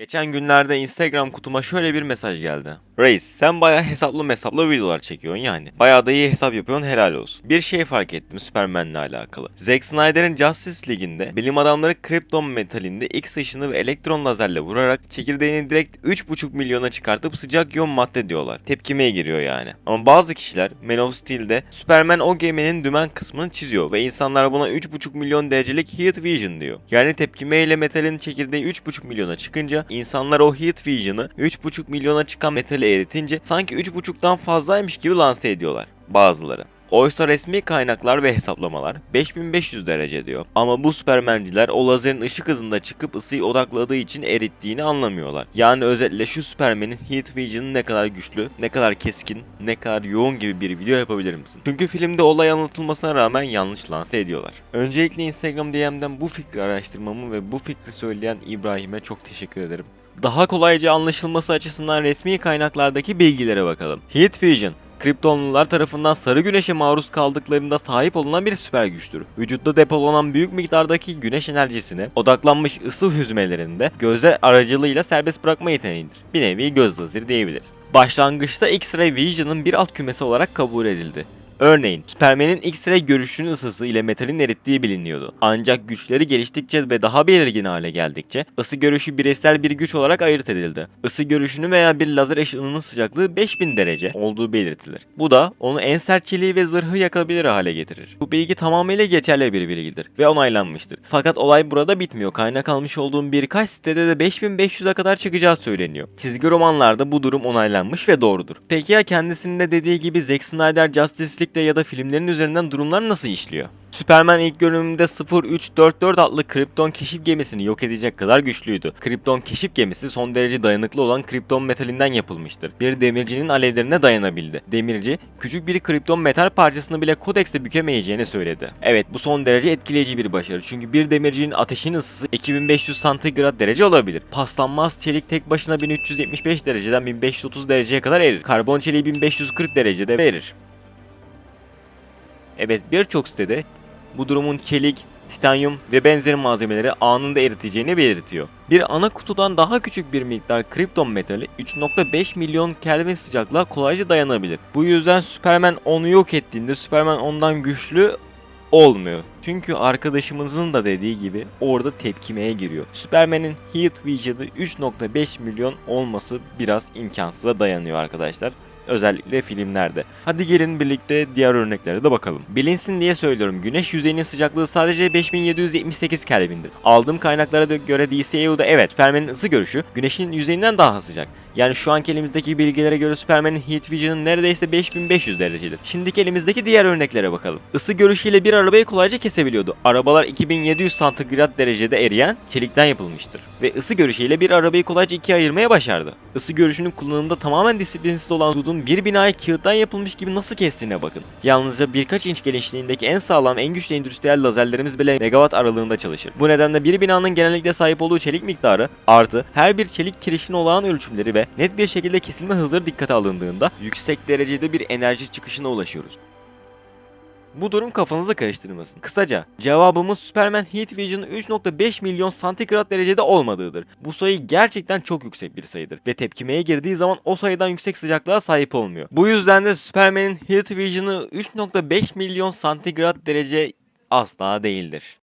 Geçen günlerde Instagram kutuma şöyle bir mesaj geldi. Reis sen baya hesaplı hesaplı videolar çekiyorsun yani. Bayağı da iyi hesap yapıyorsun helal olsun. Bir şey fark ettim Superman'le alakalı. Zack Snyder'in Justice League'inde bilim adamları kripton metalinde X ışını ve elektron lazerle vurarak çekirdeğini direkt 3,5 milyona çıkartıp sıcak iyon madde diyorlar. Tepkimeye giriyor yani. Ama bazı kişiler Man of Steel'de Superman o geminin dümen kısmını çiziyor ve insanlar buna 3,5 milyon derecelik heat vision diyor. Yani tepkimeyle metalin çekirdeği 3,5 milyona çıkınca insanlar o heat vision'ı 3,5 milyona çıkan metali eritince sanki 3,5'tan fazlaymış gibi lanse ediyorlar bazıları. Oysa resmi kaynaklar ve hesaplamalar 5500 derece diyor. Ama bu süpermenciler o lazerin ışık hızında çıkıp ısıyı odakladığı için erittiğini anlamıyorlar. Yani özetle şu süpermenin heat vision'ı ne kadar güçlü, ne kadar keskin, ne kadar yoğun gibi bir video yapabilir misin? Çünkü filmde olay anlatılmasına rağmen yanlış lanse ediyorlar. Öncelikle Instagram DM'den bu fikri araştırmamı ve bu fikri söyleyen İbrahim'e çok teşekkür ederim. Daha kolayca anlaşılması açısından resmi kaynaklardaki bilgilere bakalım. Heat Vision Kriptonlular tarafından sarı güneşe maruz kaldıklarında sahip olunan bir süper güçtür. Vücutta depolanan büyük miktardaki güneş enerjisini odaklanmış ısı hüzmelerinde gözler aracılığıyla serbest bırakma yeteneğidir. Bir nevi göz lazeri diyebilirsin. Başlangıçta X-Ray Vision'ın bir alt kümesi olarak kabul edildi. Örneğin Superman'in X-ray görüşünün ısısı ile metalin erittiği biliniyordu. Ancak güçleri geliştikçe ve daha belirgin hale geldikçe ısı görüşü bireysel bir güç olarak ayırt edildi. Isı görüşünü veya bir lazer ışınının sıcaklığı 5000 derece olduğu belirtilir. Bu da onu en sert çeliği ve zırhı yakabilir hale getirir. Bu bilgi tamamıyla geçerli bir bilgidir ve onaylanmıştır. Fakat olay burada bitmiyor. Kaynak almış olduğum birkaç sitede de 5500'e kadar çıkacağı söyleniyor. Çizgi romanlarda bu durum onaylanmış ve doğrudur. Peki ya kendisinin de dediği gibi Zack Snyder Justice League'de ya da filmlerin üzerinden durumlar nasıl işliyor? Superman ilk bölümünde 0344 adlı Krypton keşif gemisini yok edecek kadar güçlüydü. Krypton keşif gemisi son derece dayanıklı olan Krypton metalinden yapılmıştır. Bir demircinin alevlerine dayanabildi. Demirci, küçük bir Krypton metal parçasını bile kodekste bükemeyeceğini söyledi. Evet bu son derece etkileyici bir başarı çünkü bir demircinin ateşin ısısı 2500 santigrat derece olabilir. Paslanmaz çelik tek başına 1375 dereceden 1530 dereceye kadar erir. Karbon çeliği 1540 derecede erir. Evet birçok sitede bu durumun çelik, titanyum ve benzeri malzemeleri anında eriteceğini belirtiyor. Bir ana kutudan daha küçük bir miktar kripton metali 3.5 milyon Kelvin sıcaklığa kolayca dayanabilir. Bu yüzden Superman onu yok ettiğinde Superman ondan güçlü olmuyor. Çünkü arkadaşımızın da dediği gibi orada tepkimeye giriyor. Superman'in Heat Vision'ı 3.5 milyon olması biraz imkansıza dayanıyor arkadaşlar. Özellikle filmlerde. Hadi gelin birlikte diğer örneklere de bakalım. Bilinsin diye söylüyorum. Güneş yüzeyinin sıcaklığı sadece 5778 Kelvin'dir. Aldığım kaynaklara göre DCEU'da evet Superman'in ısı görüşü Güneşin yüzeyinden daha sıcak. Yani şu anki elimizdeki bilgilere göre Superman'in Heat Vision'ı neredeyse 5500 derecedir. Şimdiki elimizdeki diğer örneklere bakalım. Isı görüşüyle bir arabayı kolayca kesebiliyordu. Arabalar 2700 santigrat derecede eriyen çelikten yapılmıştır. Ve ısı görüşüyle bir arabayı kolayca ikiye ayırmaya başardı. Isı görüşünün kullanımında tamamen disiplinsiz olan Dud'un bir binayı kağıttan yapılmış gibi nasıl kestiğine bakın. Yalnızca birkaç inç genişliğindeki en sağlam en güçlü endüstriyel lazerlerimiz bile megawatt aralığında çalışır. Bu nedenle bir binanın genellikle sahip olduğu çelik miktarı artı her bir çelik kirişinin olağan ölçümleri ve net bir şekilde kesilme hızları dikkate alındığında yüksek derecede bir enerji çıkışına ulaşıyoruz. Bu durum kafanızı karıştırmasın. Kısaca cevabımız Superman Heat Vision'ın 3.5 milyon santigrat derecede olmadığıdır. Bu sayı gerçekten çok yüksek bir sayıdır ve tepkimeye girdiği zaman o sayıdan yüksek sıcaklığa sahip olmuyor. Bu yüzden de Superman'in Heat Vision'ı 3.5 milyon santigrat derece asla değildir.